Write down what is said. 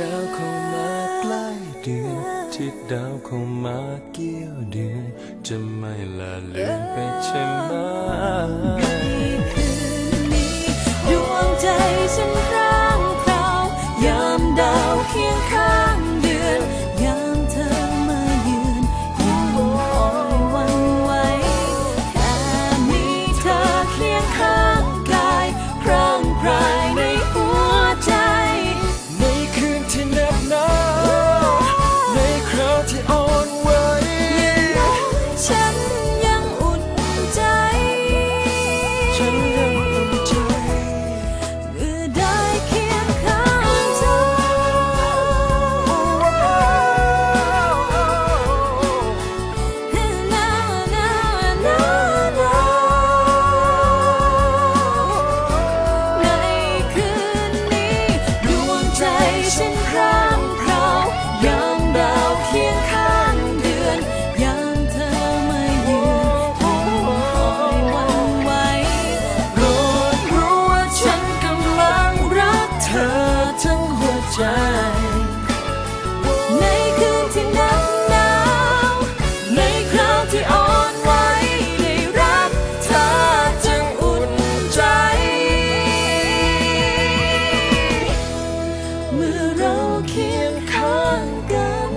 ดาวเข้ามาใกล้เดือนทิศดาวเข้ามาเกี่ยวเดือนจะไม่ละลือนไปใช่ไหมดวงใจฉันพรางพรายามดาวเคียงข้างเดือน ยามเธอมายืนยังคอยวันไหวแค่มีเธอเคียงข้าง ในคืนที่หนาวในคราวที่อ่อนไหวได้รักเธอจึอุ่นใจ เมื่อเราเคียงข้างกัน